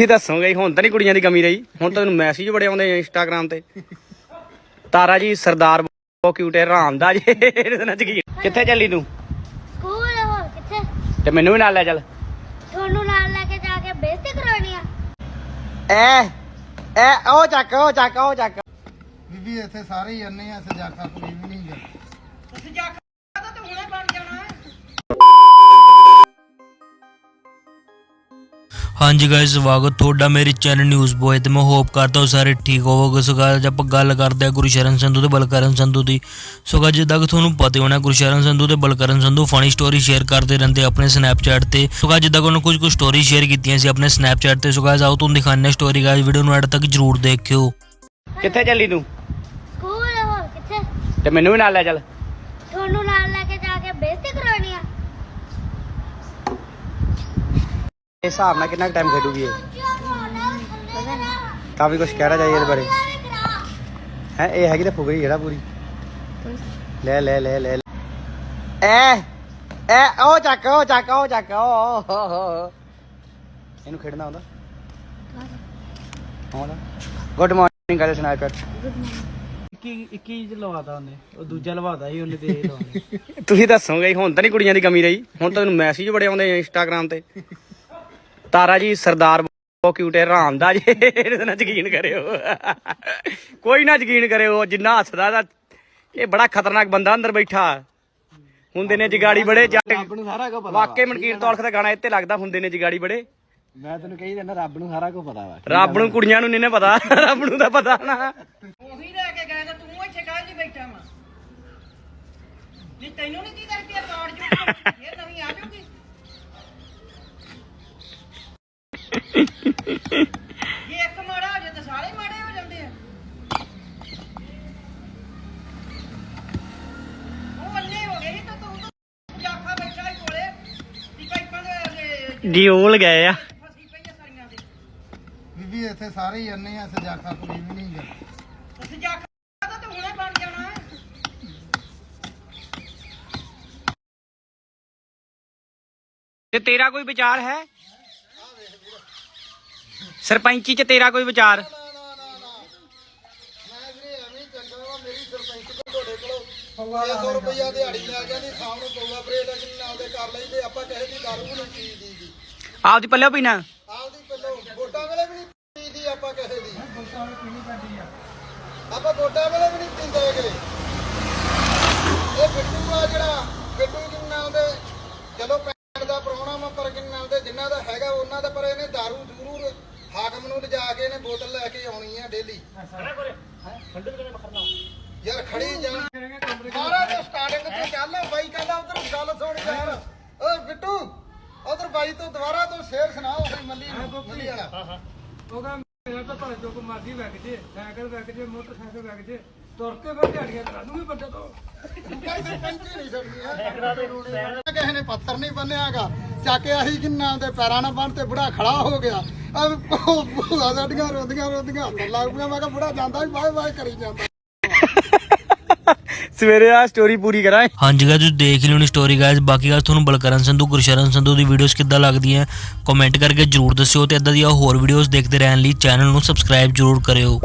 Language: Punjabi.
ਤੁਸੀਂ ਦੱਸੋਗੇ ਹੁਣ ਤਾਂ ਨਹੀਂ ਕੁੜੀਆਂ ਦੀ ਕਮੀ ਰਹੀ। ਹੁਣ ਤਾਂ ਤੁਹਾਨੂੰ ਮੈਸੇਜ ਬੜੇ ਆਉਂਦੇ ਆ ਇੰਸਟਾਗ੍ਰam ਤੇ। ਤਾਰਾ ਜੀ ਸਰਦਾਰ ਬਹੁਤ ਕਿਊਟ ਹੈ ਰਾਮ ਦਾ ਜੀ। ਇਹਦੇ ਨਾਲ ਯਕੀਨ ਕਿੱਥੇ ਚੱਲੀ ਤੂੰ? ਸਕੂਲ ਹੋਰ ਕਿੱਥੇ? ਤੇ ਮੈਨੂੰ ਵੀ ਨਾਲ ਲੈ ਚੱਲ। ਤੁਹਾਨੂੰ ਨਾਲ ਲੈ ਕੇ ਜਾ ਕੇ ਬੇਇੱਜ਼ਤੀ ਕਰਾਉਣੀ ਆ। ਐ ਐ ਉਹ ਚੱਕ ਉਹ ਚੱਕ ਉਹ ਚੱਕ। ਬੀਬੀ ਇੱਥੇ ਸਾਰੇ ਹੀ ਅੰਨੇ ਆ ਸਜਾਖਾ ਕੋਈ ਵੀ ਨਹੀਂ ਹਾਂਜੀ ਗਾਇਸ ਸਵਾਗਤ ਤੁਹਾਡਾ ਮੇਰੇ ਚੈਨਲ ਨਿਊਜ਼ ਬੋਏ ਤੇ। ਮੈਂ ਹੋਪ ਕਰਦਾ ਹਾਂ ਸਾਰੇ ਠੀਕ ਹੋਵੋਗੇ। ਸੋ ਅੱਜ ਆਪਾਂ ਗੱਲ ਕਰਦੇ ਹਾਂ ਗੁਰਸ਼ਰਨ ਸੰਧੂ ਤੇ ਬਲਕਰਨ ਸੰਧੂ ਦੀ। ਸੋ guys, ਜਿੱਦਾਂ ਕਿ ਤੁਹਾਨੂੰ ਪਤਾ ਹੀ ਹੋਣਾ ਗੁਰਸ਼ਰਨ ਸੰਧੂ ਤੇ Balkaran Sandhu funny story share ਕਰਦੇ ਰਹਿੰਦੇ ਆਪਣੇ ਸਨੈਪਚੈਟ ਤੇ। ਸੋ guys, ਜਿੱਦਾਂ ਕਿ ਉਹਨਾਂ ਕੁਝ ਕੁ ਸਟੋਰੀ ਸ਼ੇਅਰ ਕੀਤੀਆਂ ਸੀ ਆਪਣੇ ਸਨੈਪਚੈਟ ਤੇ। ਸੋ guys, ਆਓ ਤੁਹਾਨੂੰ ਦਿਖਾਉਂਦੇ ਹਾਂ ਸਟੋਰੀ ਗਾਇਸ ਵੀਡੀਓ ਨੂੰ ਐਡ ਤੱਕ ਜਰੂਰ ਦੇਖਿਓ। ਕਿੱਥੇ ਚੱਲੀ ਤੂੰ? ਸਕੂਲ ਹੋਰ ਕਿੱਥੇ? ਤੇ ਮੈਨੂੰ ਵੀ ਨਾਲ ਲੈ ਚੱਲ। ਤੁਹਾਨੂੰ ਨਾਲ ਲੈ ਕੇ ਜਾ ਕੇ ਬੇਇੱਜ਼ਤੀ ਕਰਾਉਣੀ ਆ। ਇਸ ਹਿਸਾਬ ਨਾਲ ਕਿੰਨਾ ਟਾਈਮ ਖੇਡੂਗੀ ਇਹ? ਕਾਫੀ ਕੁਝ ਕਹਿਣਾ ਚਾਹੀਏ ਇਹਦੇ ਬਾਰੇ। ਹੈ ਇਹ ਹੈਗੀ ਤਾਂ ਫੁਗਰੀ ਜਿਹੜਾ ਪੂਰੀ। ਲੈ ਲੈ ਲੈ ਲੈ ਲੈ। ਐ ਐ ਉਹ ਚੱਕ ਉਹ ਚੱਕ ਉਹ ਚੱਕ ਉਹ। ਇਹਨੂੰ ਖੇਡਣਾ ਆਉਂਦਾ? ਆਉਂਦਾ। ਗੁੱਡ ਮਾਰਨਿੰਗ ਗਾਇਸ ਸਨੈਪਚੈਟ 21 21 ਚ ਲਵਾਤਾ ਉਹਨੇ। ਉਹ ਦੂਜਾ ਲਵਾਤਾ ਸੀ ਉਹਨੇ ਤੇ ਤੁਸੀਂ ਦੱਸੋਗੇ ਹੁਣ ਤਾਂ ਨਹੀਂ ਕੁੜੀਆਂ ਦੀ ਕਮੀ ਰਹੀ। ਹੁਣ ਤਾਂ ਤੁਹਾਨੂੰ ਮੈਸੇਜ ਬੜੇ ਆਉਂਦੇ ਆ ਇੰਸਟਾਗ੍ਰam ਤੇ। ਤਾਰਾ ਜੀ ਸਰਦਾਰ ਬਹੁਤ ਕਿਊਟ ਹੈ ਰਾਮ ਦਾ ਜੀ। ਇਹਦੇ ਨਾਲ ਯਕੀਨ ਕਰਿਓ। ਕੋਈ ਨਾ ਯਕੀਨ ਕਰਿਓ ਜਿੰਨਾ ਹੱਸਦਾ ਦਾ ਇਹ ਬੜਾ ਖਤਰਨਾਕ ਬੰਦਾ ਅੰਦਰ ਬੈਠਾ। ਹੁੰਦੇ ਨੇ ਜਗਾੜੀ ਬੜੇ ਜੱਟ ਰੱਬ ਨੂੰ ਸਾਰਾ ਕੁਝ ਪਤਾ ਵਾਕਈ ਮਨਕੀਰ ਤੌਲਖ ਦਾ ਗਾਣਾ ਇੱਥੇ ਲੱਗਦਾ ਹੁੰਦੇ ਨੇ ਜਗਾੜੀ ਬੜੇ। ਮੈਂ ਤੈਨੂੰ ਕਹੀ ਜਾਂਦਾ ਰੱਬ ਨੂੰ ਸਾਰਾ ਕੁਝ ਪਤਾ ਵਾ। ਰੱਬ ਨੂੰ ਕੁੜੀਆਂ ਨੂੰ ਨਹੀਂ ਨੇ ਪਤਾ ਰੱਬ ਨੂੰ ਤਾਂ ਪਤਾ ਨਾ। ਉਹੀ ਲੈ ਕੇ ਗਏ ਤਾਂ ਤੂੰ ਇੱਥੇ ਕਾਹ ਜੀ ਬੈਠਾ ਵਾ? ਨਹੀਂ ਤੈਨੂੰ ਨਹੀਂ ਕੀ ਆ ਕਾਰਡ ਜੂ। ਇਹ ਨਵੀਂ ਆ ਜਾਊਗੀ ਜੇ ਇੱਕ ਮਾੜਾ ਹੋ ਜਾਏ ਤਾਂ ਸਾਰੇ ਮਾੜੇ ਹੋ ਜਾਂਦੇ ਆ। ਉਹ ਅੰਨੇ ਹੋ ਗਏ ਸੀ ਤਾਂ ਤੂੰ ਤਾਂ ਜਾਖਾ ਬੈਠਾ ਹੀ ਕੋਲੇ ਵੀ ਪਾਈਪਾਂ ਦੇ ਡਿਓਲ ਗਏ ਆ। ਫਸੀ ਪਈ ਆ ਸਾਰੀਆਂ ਦੇ। ਬੀਬੀ ਇੱਥੇ ਸਾਰੇ ਹੀ ਅੰਨੇ ਆ ਸਜਾਖਾ ਕੋਈ ਵੀ ਨਹੀਂ ਗਾ ਤੁਸੀਂ ਜਾਖਾ ਤਾਂ ਤੂੰ ਹੁਣੇ ਬਣ ਜਾਣਾ। ਹੈ ਤੇ ਤੇਰਾ ਕੋਈ ਵਿਚਾਰ ਹੈ? ਸਰਪੰਚੀ ਚ ਤੇਰਾ ਕੋਈ ਵਿਚਾਰ? ਮੈਂ ਤੋਂ 600 ਰੁਪਇਆ ਦਿਹਾੜੀ ਲੈ ਜਾਂਦੀ ਸ਼ਾਮ ਨੂੰ ਪਊਗਾ ਪਰੇਡ ਅਜਨ ਨਾਲ ਦੇ ਕਰ ਲਈਦੇ ਆਪਾਂ ਕਿਸੇ ਦੀ ਦਾਰੂ ਵੀ ਨਹੀਂ ਪੀਦੀ ਦੀ ਆਪਦੀ ਪੱਲੇ ਪੀਣਾ? ਆਪਦੀ ਪਹਿਲੋਂ ਵੋਟਾਂ ਵੇਲੇ ਵੀ ਨਹੀਂ ਪੀਦੀ ਆਪਾਂ ਕਿਸੇ ਦੀ। ਆਪਾਂ ਵੋਟਾਂ ਵੇਲੇ ਵੀ ਨਹੀਂ ਪੀਂਦੇ ਹੈਗੇ। ਇਹ ਬਿੱਟੂ ਆ ਜਿਹੜਾ ਬਿੱਟੂ ਜਿੰਨਾ ਉਹਦੇ ਚਲੋ ਪਿੰਡ ਦਾ ਪ੍ਰਾਹੁਣਾ ਵਾ ਪਰ ਜਿੰਨਾ ਦਾ ਹੈਗਾ ਉਹਨਾਂ ਦਾ ਪਰ ਇਹਨੇ ਦਾਰੂ ਜ਼ਰੂਰ ਹਾਕਮ ਨੂੰ ਲਿਜਾ ਕੇ ਇਹਨੇ ਬੋਤਲ ਲੈ ਕੇ ਆਉਣੀ ਆ ਡੇਲੀ। ਯਾਰ ਖੜੀ ਜਾ ਸਾਰਾ ਤੇ ਸਟਾਰਟਿੰਗ ਤੋਂ ਚੱਲ ਬਾਈ ਕਹਿੰਦਾ ਉਧਰ ਗੱਲ ਸੁਣ ਯਾਰ। ਓਏ ਬਿੱਟੂ ਉਧਰ ਬਾਈ ਤੋਂ ਦੁਬਾਰਾ ਤੋਂ ਸ਼ੇਰ ਸੁਣਾਓ ਮੱਲੀ ਨੂੰ ਮੱਲੀ ਵਾਲਾ। ਉਹ ਕਹਿੰਦਾ ਮੇਰਾ ਤਾਂ ਭਾਵੇਂ ਜੋ ਕੋ ਮਰਜ਼ੀ ਵਗ ਜੇ ਸਾਈਕਲ ਵਗ ਜੇ ਮੋਟਰਸਾਈਕਲ ਵਗ ਜੇ। ਤੁਰ ਕੇ ਮੈਂ ਝਾੜੀਆਂ ਕਰਾ ਦੂੰਗੀ ਬੰਦੇ ਤੋਂ। ਕੋਈ ਸਰਪੰਚੀ ਨਹੀਂ ਛੱਡਣੀ ਹੈ ਕਿਸੇ ਨੇ ਪੱਥਰ ਨਹੀਂ ਬੰਨਿਆਗਾ। ਚੱਕ ਕੇ ਆਹੀ ਕਿੰਨਾ ਦੇ ਪੈਰਾਂ ਨਾਲ ਬੰਨ ਤੇ ਬੁੜਾ ਖੜਾ ਹੋ ਗਿਆ। ਆ ਭੂਆ ਸਾਡੀਆਂ ਰੋਂਦੀਆਂ ਰੋਂਦੀਆਂ ਹੱਸਣ ਲੱਗ ਪਈਆਂ ਮੈਂ ਕਿਹਾ ਬੁੜਾ ਜਾਂਦਾ ਵੀ ਬਾਏ ਬਾਏ ਕਰੀ ਜਾਂਦਾ। ਸਵੇਰੇ ਆ ਸਟੋਰੀ ਪੂਰੀ ਕਰਾਂ ਹਾਂਜੀ ਗਾਇਸ ਤੁਸੀਂ ਦੇਖ ਲਿਓ ਨੀ ਸਟੋਰੀ ਗਾਇਸ ਬਾਕੀ ਗੱਲ ਤੁਹਾਨੂੰ ਬਲਕਰਨ ਸੰਧੂ ਗੁਰਸ਼ਰਨ ਸੰਧੂ ਦੀ ਵੀਡੀਓਜ਼ ਕਿੱਦਾਂ ਲੱਗਦੀਆਂ ਕਮੈਂਟ ਕਰਕੇ ਜਰੂਰ ਦੱਸਿਓ ਤੇ ਇਦਾਂ ਦੀਆਂ ਹੋਰ ਵੀਡੀਓਜ਼ ਦੇਖਦੇ ਰਹਿਣ ਲਈ ਚੈਨਲ ਨੂੰ ਸਬਸਕ੍ਰਾਈਬ ਜਰੂਰ ਕਰਿਓ।